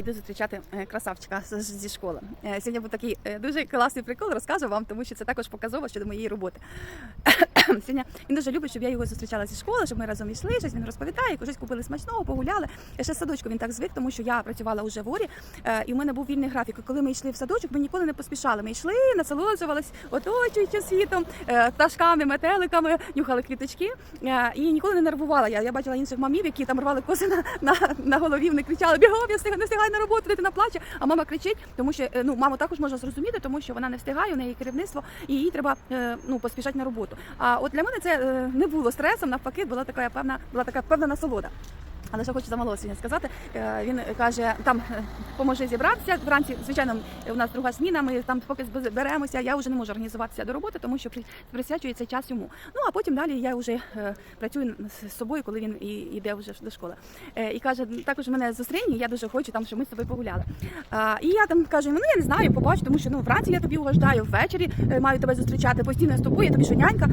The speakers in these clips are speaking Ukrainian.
іду зустрічати е, красавчика зі школи. Е, Сьогодні був такий е, дуже класний прикол, розкажу вам, тому що це також показово щодо моєї роботи. Сьогодні він дуже любить, щоб я його зустрічала зі школи, щоб ми разом йшли, щось він розповідає, щось купили смачного, погуляли. Ще садочку він так звик, тому що я працювала уже в Орі, і в мене був вільний графік. Коли ми йшли в садочок, ми ніколи не поспішали. Ми йшли, насолоджувались, оточуючи світом, пташками, метеликами, нюхали квіточки. І ніколи не нервувала. Я, я бачила інших мамів, які там рвали коси на, на, на голові, вони кричали: бігом, я не встигаю на роботу, дитина плаче. А мама кричить, тому що е, ну маму також можна зрозуміти, тому що вона не встигає, у неї керівництво, і їй треба е, ну поспішати на роботу. А от для мене це е, не було стресом, навпаки, була така певна, була така певна насолода. Але що хочу за малого сьогодні сказати, е, він каже, там е, поможи зібратися. Вранці, звичайно, у нас друга зміна. Ми там поки зберемося. Я вже не можу організуватися до роботи, тому що при- присвячує цей час йому. Ну а потім далі я вже е, працюю з собою, коли він і йде вже до школи. І каже, також мене зустріні, я дуже хочу там, щоб ми з тобою погуляли. І я там кажу, ну я не знаю, побачу, тому що ну вранці я тобі угождаю, ввечері маю тебе зустрічати постійно з тобою, я тобі що нянька.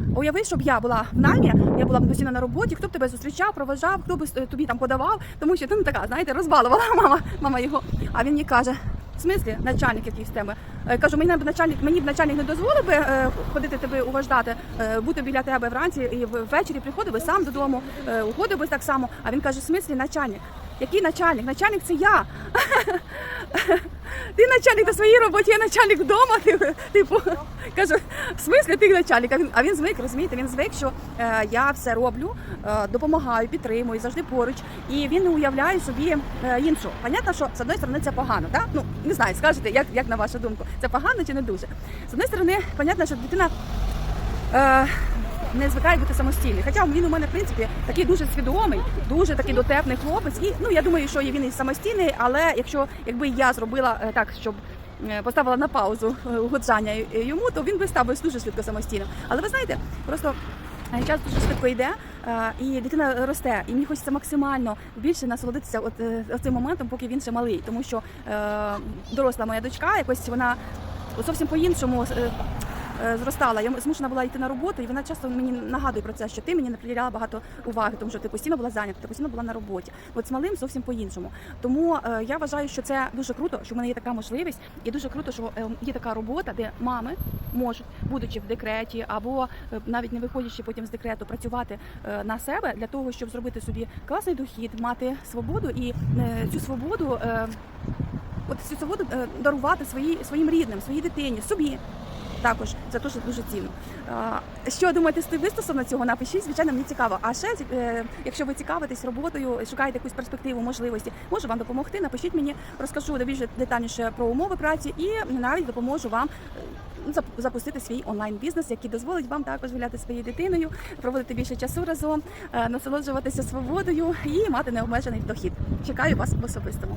Е, Уяви, щоб я була в наймі, я була постійно на роботі, хто б тебе зустрічав, проважав, хто б тобі там подавав, тому що ти ну така, знаєте, розбалувала мама, мама його. А він мені каже. В смислі, начальник якийсь тебе. Е, Кажу, мені б начальник, мені б начальник не дозволив би е, ходити тебе угождати, е, бути біля тебе вранці і ввечері приходив би сам додому, е, уходив би так само. А він каже, в смислі, начальник. Який начальник? Начальник це я. Ти начальник на своїй роботі, я начальник вдома. Типу кажу, в смислі ти начальник? А він, звик, розумієте, він звик, що е, я все роблю, е, допомагаю, підтримую, завжди поруч. І він не уявляє собі е, іншого. Понятно, що з одної сторони це погано, так? Ну не знаю, скажете, як, як на вашу думку, це погано чи не дуже? З одної сторони, понятно, що дитина. Не звикає бути самостійним. Хоча він у мене, в принципі, такий дуже свідомий, дуже такий дотепний хлопець. І ну я думаю, що він і самостійний, але якщо якби я зробила так, щоб поставила на паузу годжання йому, то він би став дуже швидко самостійно. Але ви знаєте, просто. е, Час дуже швидко йде, е, і дитина росте, і мені хочеться максимально більше насолодитися от е, цим моментом, поки він ще малий, тому що е, доросла моя дочка, якось вона зовсім по-іншому е, е, зростала. Я змушена була йти на роботу, і вона часто мені нагадує про це, що ти мені не приділяла багато уваги, тому що ти постійно була зайнята, ти постійно була на роботі. От з малим зовсім по-іншому. Тому е, я вважаю, що це дуже круто, що в мене є така можливість, і дуже круто, що е, є така робота, де мами можуть, будучи в декреті, або е, навіть не виходячи потім з декрету, працювати е, на себе для того, щоб зробити собі класний дохід, мати свободу і е, цю свободу. е, От цю свободу е, дарувати свої, своїм рідним, своїй дитині, собі. Також це теж дуже цінно. Що думаєте стосовно цього? Напишіть, звичайно, мені цікаво. А ще, е, якщо ви цікавитесь роботою, шукаєте якусь перспективу, можливості, можу вам допомогти. Напишіть мені, розкажу більш детальніше про умови праці і навіть допоможу вам е, запустити свій онлайн бізнес, який дозволить вам також гуляти своєю дитиною, проводити більше часу разом, е, насолоджуватися свободою і мати необмежений дохід. Чекаю вас в особистому.